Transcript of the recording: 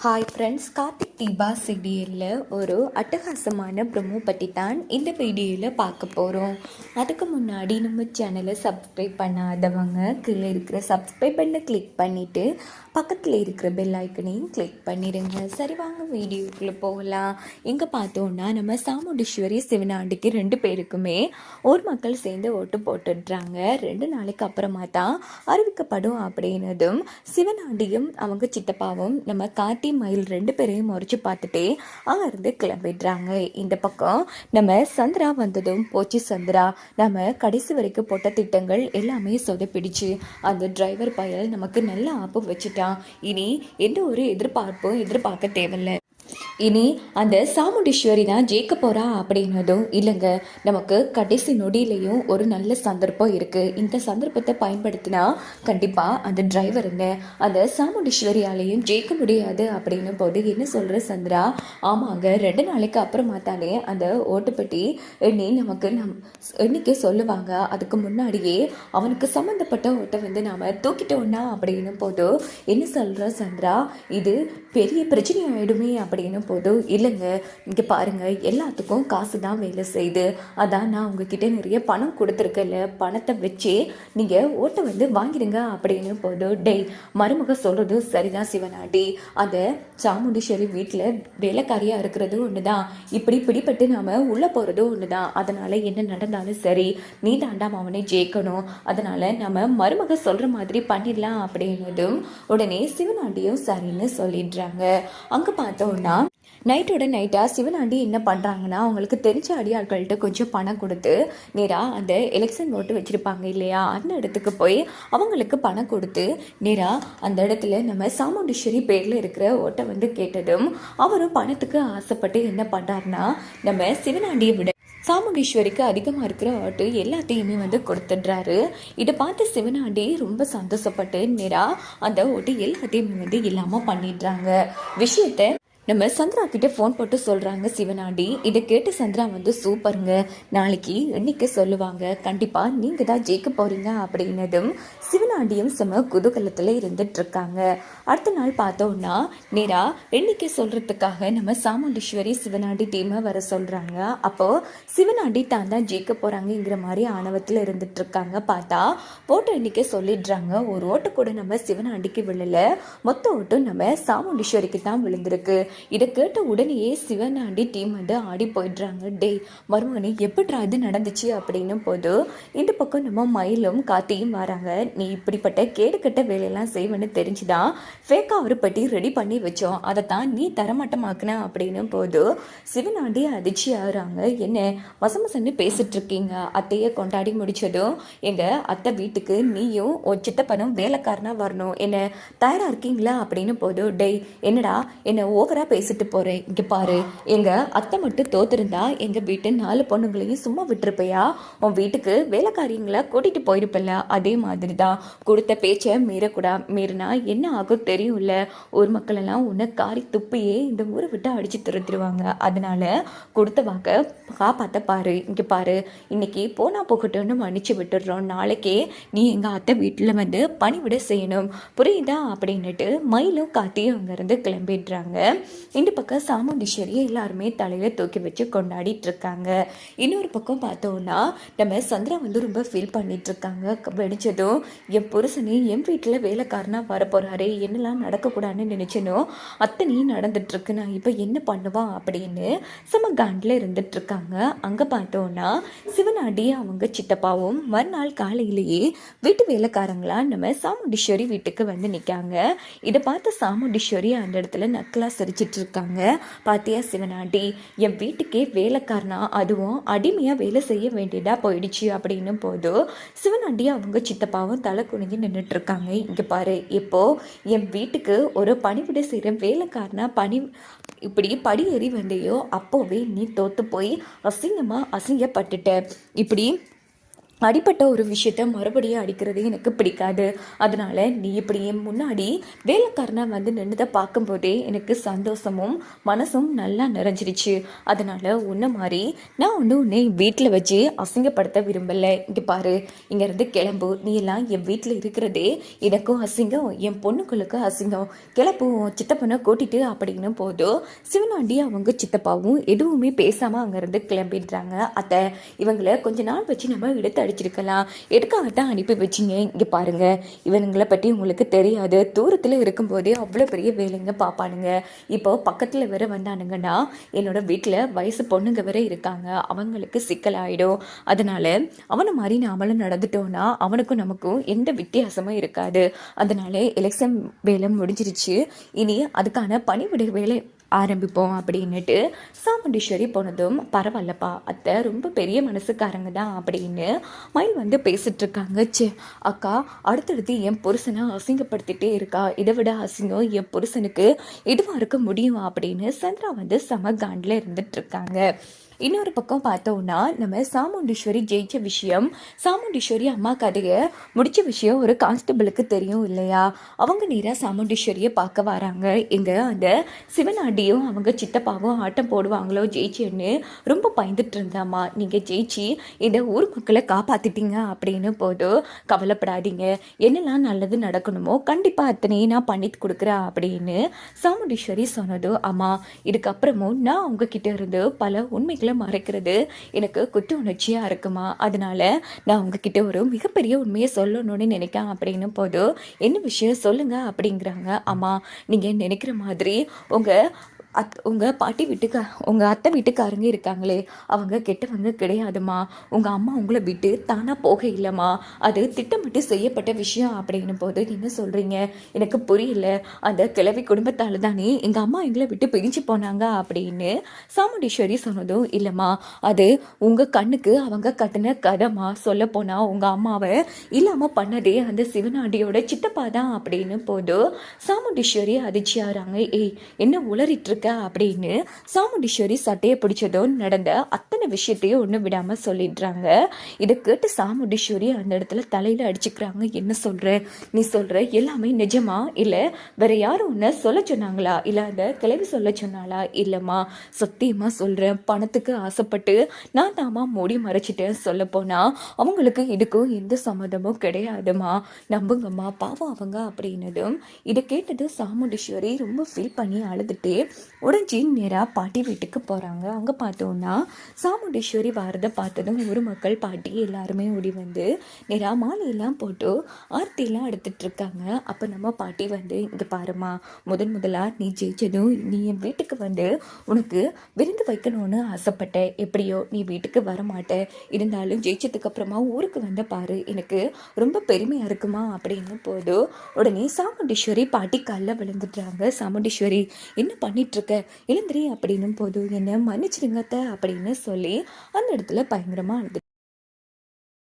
Hi friends Karthik Deepa சீரியலில் ஒரு அட்டகாசமான ப்ரொமோ பற்றி தான் இந்த வீடியோவில் பார்க்க போகிறோம் அதுக்கு முன்னாடி நம்ம சேனலை சப்ஸ்கிரைப் பண்ணாதவங்க கீழே இருக்கிற சப்ஸ்கிரைப் பண்ண கிளிக் பண்ணிவிட்டு பக்கத்தில் இருக்கிற பெல் ஐக்கனையும் கிளிக் பண்ணிடுங்க சரி வாங்க வீடியோக்குள்ளே போகலாம். இங்கே பார்த்தோன்னா நம்ம சாமுண்டீஸ்வரி சிவனாண்டிக்கு ரெண்டு பேருக்குமே ஒரு மக்கள் சேர்ந்து ஓட்டு போட்டுடுறாங்க. ரெண்டு நாளைக்கு அப்புறமா தான் அறிவிக்கப்படும் அப்படின்னதும் சிவனாண்டியும் அவங்க சித்தப்பாவும் நம்ம கார்த்திக் கார்த்தி மயில் ரெண்டு பேரையும் முறைச்சு பார்த்துட்டே அங்கேருந்து கிளம்பிடுறாங்க. இந்த பக்கம் நம்ம சந்திரா வந்ததும் போச்சு சந்திரா. நம்ம கடைசி வரைக்கும் போட்ட திட்டங்கள் எல்லாமே சொதப்பிடிச்சு. அந்த டிரைவர் பயல் நமக்கு நல்ல ஆப்பு வச்சுட்டான். இனி எந்த ஒரு எதிர்பார்ப்பும் எதிர்பார்க்க தேவையில்ல. இனி அந்த சாமுண்டீஸ்வரி தான் ஜெயிக்க போகிறா அப்படின்னதும் இல்லைங்க நமக்கு கடைசி நொடியிலையும் ஒரு நல்ல சந்தர்ப்பம் இருக்குது இந்த சந்தர்ப்பத்தை பயன்படுத்தினா கண்டிப்பாக அந்த டிரைவருங்க அந்த சாமுண்டீஸ்வரியாலையும் ஜெயிக்க முடியாது. அப்படின்னும் போது என்ன சொல்கிற சந்திரா? ஆமாங்க ரெண்டு நாளைக்கு அப்புறமா தானே அந்த ஓட்டுப்பட்டி எண்ணி நமக்கு நம் எண்ணிக்கை சொல்லுவாங்க. அதுக்கு முன்னாடியே அவனுக்கு சம்மந்தப்பட்ட ஓட்டை வந்து நாம் தூக்கிட்டோன்னா அப்படின்னும் போது என்ன சொல்கிற சந்திரா? இது பெரிய பிரச்சனை ஆயிடுமே அப்படின்னு போது இல்லைங்க இங்கே பாருங்க எல்லாத்துக்கும் காசு தான் வேலை செய்யுது. அதான் நான் உங்ககிட்ட நிறைய பணம் கொடுத்துருக்கல பணத்தை வச்சு நீங்கள் ஓட்டை வந்து வாங்கிடுங்க அப்படின்னு போது டெய் மருமக சொல்கிறது சரிதான் சிவனாடி அந்த சாமுண்டீஸ்வரி வீட்டில் வேலைக்காரியாக இருக்கிறது ஒன்று தான் இப்படி பிடிப்பட்டு நாம் உள்ளே போகிறதும் ஒன்று தான் அதனால் என்ன நடந்தாலும் சரி நீ தாண்டாம அவனை ஜெயிக்கணும். அதனால் நம்ம மருமக சொல்கிற மாதிரி பண்ணிடலாம் அப்படின்னதும் உடனே சிவனாண்டியும் சரின்னு சொல்லிடுறாங்க. அங்கே பார்த்தோன்னா நைட்டோட நைட்டாக சிவனாண்டி என்ன பண்ணுறாங்கன்னா அவங்களுக்கு தெரிஞ்ச அடியாட்கள்கிட்ட கொஞ்சம் பணம் கொடுத்து நேராக அந்த எலெக்ஷன் ஓட்டு வச்சுருப்பாங்க இல்லையா? அந்த இடத்துக்கு போய் அவங்களுக்கு பணம் கொடுத்து நேராக அந்த இடத்துல நம்ம சாமுண்டீஸ்வரி பேரில் இருக்கிற ஓட்டை வந்து கேட்டதும் அவரும் பணத்துக்கு ஆசைப்பட்டு என்ன பண்ணுறாருனா நம்ம சிவனாண்டியை விட சாமுண்டீஸ்வரிக்கு அதிகமாக இருக்கிற ஆட்டு எல்லாத்தையுமே வந்து கொடுத்துட்றாரு. இதை பார்த்து சிவனாண்டி ரொம்ப சந்தோஷப்பட்டு நேராக அந்த ஓட்டு எல்லாத்தையுமே வந்து இல்லாமல் பண்ணிடுறாங்க. விஷயத்தை நம்ம சந்திரா கிட்ட ஃபோன் போட்டு சொல்கிறாங்க சிவனாண்டி. இதை கேட்டு சந்திரா வந்து சூப்பருங்க. நாளைக்கு இன்னைக்கு சொல்லுவாங்க? கண்டிப்பாக நீங்கள் தான் ஜெயிக்க போகிறீங்க அப்படின்னதும் சிவனாண்டியும் செம குதூகலத்தில் இருந்துட்டு இருக்காங்க அடுத்த நாள் பார்த்தோன்னா நேராக எண்ணிக்கை சொல்கிறதுக்காக நம்ம சாமுண்டீஸ்வரி சிவனாண்டி டீமை வர சொல்கிறாங்க அப்போது சிவனாண்டி தான் தான் ஜெயிக்க போகிறாங்கங்கிற மாதிரி ஆணவத்தில் இருந்துட்டு இருக்காங்க பார்த்தா ஓட்டு எண்ணிக்கை சொல்லிடுறாங்க. ஒரு ஓட்டு கூட நம்ம சிவனாண்டிக்கு விழல. மொத்த ஓட்டும் நம்ம சாமுண்டீஸ்வரிக்கு தான் விழுந்திருக்கு. இதை கேட்ட உடனேயே சிவனாண்டி டீம் வந்து ஆடி போயிடுறாங்க. டேய் மருமகனே எப்படிடா இது நடந்துச்சு? அப்படின்னு போது இந்த பக்கம் நம்ம மயிலும் காத்தியும் வராங்க. நீ இப்படிப்பட்ட கேடுகட்ட வேலையெல்லாம் செய்வேன்னு தெரிஞ்சுதான் ஃபேக்காக ஒரு பெட்டி ரெடி பண்ணி வச்சோம். அதை தான் நீ தரமாட்டமாக்குன அப்படின்னு போது சிவனாண்டி அதிர்ச்சி ஆகுறாங்க. என்ன மசமசன்னு பேசிட்டு இருக்கீங்க அத்தையை கொண்டாடி முடிச்சதும் எங்கள் அத்தை வீட்டுக்கு நீயும் ஒரு சித்தப்பனும் வேலைக்காரனாக வரணும். என்ன தயாராக இருக்கீங்களா? அப்படின்னு போது டேய் என்னடா என்னை ஓவராக பேசிட்டு போகிறேன் இங்கே பாரு. எங்கள் அத்தை மட்டும் தோத்துருந்தா எங்கள் வீட்டு நாலு பொண்ணுங்களையும் சும்மா விட்டுருப்பையா? உன் வீட்டுக்கு வேலைக்காரியங்களை கூட்டிகிட்டு போயிருப்பில்ல அதே மாதிரி தான் கொடுத்த பேச்சை மீறக்கூடா மீறினா என்ன ஆகும் தெரியும்ல? ஊர் மக்களெல்லாம் உன்னை காரி துப்பியே இந்த ஊரை விட்டு அடித்து துரத்திடுவாங்க. அதனால் கொடுத்த வாக்க காப்பாற்ற பாரு இங்கே பாரு. இன்னைக்கு போனால் போகட்டும்னு மன்னிச்சு விட்டுடுறோம். நாளைக்கே நீ எங்கள் அத்தை வீட்டில் வந்து பணிவிட செய்யணும். புரியுதா? அப்படின்னுட்டு மயிலும் காத்தியும் அங்கேருந்து கிளம்பிடுறாங்க. இந்த பக்கம் சாமுண்டீஸ்வரியை எல்லாருமே தலையில் தூக்கி வச்சு கொண்டாடிட்டு இருக்காங்க இன்னொரு பக்கம் பார்த்தோன்னா நம்ம சந்திரா வந்து ரொம்ப ஃபீல் பண்ணிட்டு இருக்காங்க வெடிச்சதும் என் புருஷனே என் வீட்டில் வேலைக்காரனா வரப்போகிறாரு என்னெல்லாம் நடக்கக்கூடாதுன்னு நினச்சனோ அத்தனையும் நடந்துட்டுருக்கு. நான் இப்போ என்ன பண்ணுவான் அப்படின்னு செம இருந்துட்டுருக்காங்க. அங்கே பார்த்தோன்னா சிவனாடி அவங்க சித்தப்பாவும் மறுநாள் காலையிலேயே வீட்டு வேலைக்காரங்களா நம்ம சாமுண்டீஸ்வரி வீட்டுக்கு வந்து நிற்காங்க இதை பார்த்து சாமுண்டீஸ்வரி அந்த இடத்துல நக்கலாக சிரிச்சிட்டு இருக்காங்க பாத்தியா சிவனாண்டி என் வீட்டுக்கே வேலைக்காரனா அதுவும் அடிமையாக வேலை செய்ய வேண்டியதாக போயிடுச்சு அப்படின்னும் போது சிவனாண்டி அவங்க சித்தப்பாவும் தலை குனிஞ்சு நின்றுட்டு இருக்காங்க இங்கே பாரு இப்போது என் வீட்டுக்கு ஒரு பணிவிட செய்கிற வேலைக்காரனா பணி இப்படி படி ஏறி வந்தையோ அப்போவே நீ தோற்று போய் அசிங்கமாக அசிங்கப்பட்டுட்ட. இப்படி அடிப்பட்ட ஒரு விஷயத்த மறுபடியும் அடிக்கிறது எனக்கு பிடிக்காது. அதனால நீ இப்படி என் முன்னாடி வேலைக்காரனை வந்து நின்றுதை பார்க்கும்போதே எனக்கு சந்தோஷமும் மனசும் நல்லா நிறைஞ்சிருச்சு. அதனால உன்ன மாதிரி நான் ஒன்று உன்னை வீட்டில் வச்சு அசிங்கப்படுத்த விரும்பலை. இங்கே பாரு இங்கேருந்து கிளம்பு. நீ எல்லாம் என் வீட்டில் இருக்கிறதே எனக்கும் அசிங்கம் என் பொண்ணுங்களுக்கும் அசிங்கம். கிளப்பு சித்தப்பனை கூட்டிட்டு அப்படின்னு போதும் சிவனாண்டி அவங்க சித்தப்பாவும் எதுவுமே பேசாமல் அங்கேருந்து கிளம்பிடுறாங்க. அத்தை இவங்களை கொஞ்ச நாள் வச்சு நம்ம எடுத்து அடிச்சிருக்கலாம். எதுக்காகத்தான் அனுப்பி வச்சிங்க? இங்கே பாருங்கள் இவனுங்களை பற்றி உங்களுக்கு தெரியாது. தூரத்தில் இருக்கும்போதே அவ்வளோ பெரிய வேலைங்க பார்ப்பானுங்க. இப்போ பக்கத்தில் வேற வந்தானுங்கன்னா என்னோட வீட்டில் வயசு பொண்ணுங்க வேற இருக்காங்க. அவங்களுக்கு சிக்கலாயிடும். அதனால் அவனை மாதிரி நாமளும் நடந்துட்டோம்னா அவனுக்கும் நமக்கும் எந்த வித்தியாசமும் இருக்காது. அதனால எலெக்ஷன் வேலை முடிஞ்சிருச்சு. இனி அதுக்கான பணிவிடை வேலை ஆரம்பிப்போம் அப்படின்னுட்டு சாமுண்டீஸ்வரி போனதும் பரவாயில்லப்பா அத்தை ரொம்ப பெரிய மனசுக்காரங்க தான் அப்படின்னு மயில் வந்து பேசிகிட்ருக்காங்க இருக்காங்க சே அக்கா அடுத்தடுத்து என் புருஷனை அசிங்கப்படுத்திட்டே இருக்கா. இதை விட அசிங்கம் என் புருஷனுக்கு இதுவாக இருக்க முடியும் அப்படின்னு சந்திரா வந்து சம காண்டில் இருந்துட்டு இருக்காங்க இன்னொரு பக்கம் பார்த்தோம்னா நம்ம சாமுண்டீஸ்வரி ஜெயிச்ச விஷயம் சாமுண்டீஸ்வரி அம்மா கதையை முடித்த விஷயம் ஒரு கான்ஸ்டபிளுக்கு தெரியும் இல்லையா? அவங்க நேராக சாமுண்டீஸ்வரியை பார்க்க வராங்க. இங்கே அந்த சிவனாண்டியும் அவங்க சித்தப்பாவும் ஆட்டம் போடுவாங்களோ ஜெயிச்சேன்னு ரொம்ப பயந்துட்டு இருந்தாம்மா. நீங்கள் ஜெயிச்சு இந்த ஊர் மக்களை காப்பாற்றிட்டீங்க அப்படின்னு போதும் கவலைப்படாதீங்க. என்னெல்லாம் நல்லது நடக்கணுமோ கண்டிப்பாக அத்தனையும் நான் பண்ணி கொடுக்குறேன் அப்படின்னு சாமுண்டீஸ்வரி சொன்னதோ அம்மா இதுக்கப்புறமும் நான் உங்ககிட்ட இருந்து பல உண்மைகள் மறைக்கிறது எனக்கு குற்ற உணர்ச்சியாக இருக்குமா? அதனால நான் உங்ககிட்ட ஒரு மிகப்பெரிய உண்மையை சொல்லணும்னு நினைக்கேன் அப்படின்னு போதும் என்ன விஷயம் சொல்லுங்க அப்படிங்கிறாங்க. ஆமாம் நீங்கள் நினைக்கிற மாதிரி உங்கள் அத் உங்கள் பாட்டி வீட்டுக்கா உங்கள் அத்தை வீட்டுக்காரங்க இருக்காங்களே அவங்க கெட்டவங்க கிடையாதுமா உங்கள் அம்மா உங்களை விட்டு தானாக போக இல்லைம்மா. அது திட்டமிட்டு செய்யப்பட்ட விஷயம் அப்படின்னு போது என்ன சொல்கிறீங்க எனக்கு புரியல. அந்த கிழவி குடும்பத்தால் தானே எங்கள் அம்மா எங்களை விட்டு பிரிஞ்சு போனாங்க அப்படின்னு சாமுண்டீஸ்வரி சொன்னதும் இல்லைம்மா. அது உங்கள் கண்ணுக்கு அவங்க கட்டின கதைமா சொல்ல போனால் உங்கள் அம்மாவை இல்லாமல் பண்ணதே அந்த சிவனாண்டியோட சித்தப்பா தான் அப்படின்னு போதும் சாமுண்டீஸ்வரி அதிர்ச்சியாகிறாங்க ஏய் என்ன உளறிட்டுருக்க இருக்கேன் அப்படின்னு சாமுண்டீஸ்வரி சட்டையை பிடிச்சதும் நடந்த அத்தனை விஷயத்தையும் ஒன்றும் விடாமல் சொல்லிடுறாங்க. இதை கேட்டு சாமுண்டீஸ்வரி அந்த இடத்துல தலையில் அடிச்சுக்கிறாங்க. என்ன சொல்கிற நீ சொல்கிற எல்லாமே நிஜமா? இல்லை வேற யாரும் உன்னை சொல்ல சொன்னாங்களா? இல்லை அந்த கிளவி சொல்ல சொன்னாளா? இல்லைம்மா சத்தியமாக சொல்கிறேன் பணத்துக்கு ஆசைப்பட்டு நான் தாமா மூடி மறைச்சிட்டேன் சொல்ல போனால் அவங்களுக்கு இதுக்கும் எந்த சம்மதமும் கிடையாதுமா நம்புங்கம்மா பாவம் அவங்க அப்படின்னதும் இதை கேட்டது சாமுண்டீஸ்வரி ரொம்ப ஃபீல் பண்ணி அழுதுட்டு உடஞ்சி நேராக பாட்டி வீட்டுக்கு போகிறாங்க அங்கே பார்த்தோன்னா சாமுண்டீஸ்வரி வாரதை பார்த்ததும் ஒரு மக்கள் பாட்டி எல்லாருமே ஓடி வந்து நேராக மாலையெல்லாம் போட்டு ஆர்த்தியெல்லாம் எடுத்துட்ருக்காங்க அப்போ நம்ம பாட்டி வந்து இங்கே பாருமா முதன் முதலாக நீ ஜெயிச்சதும் நீ என் வீட்டுக்கு வந்து உனக்கு விருந்து வைக்கணும்னு ஆசைப்பட்டேன் எப்படியோ நீ வீட்டுக்கு வர மாட்ட இருந்தாலும் ஜெயிச்சதுக்கு அப்புறமா ஊருக்கு வந்த பாரு எனக்கு ரொம்ப பெருமையாக இருக்குமா? அப்படின்னு போதும் உடனே சாமுண்டீஸ்வரி பாட்டி காலில் விழுந்துடுறாங்க. சாமுண்டீஸ்வரி என்ன பண்ணிட்டு இருக்க எழுந்திரி அப்படின்னும் போது என்னை மன்னிச்சிடுங்க அத்தை அப்படின்னு சொல்லி அந்த இடத்துல பயங்கரமாக அழுது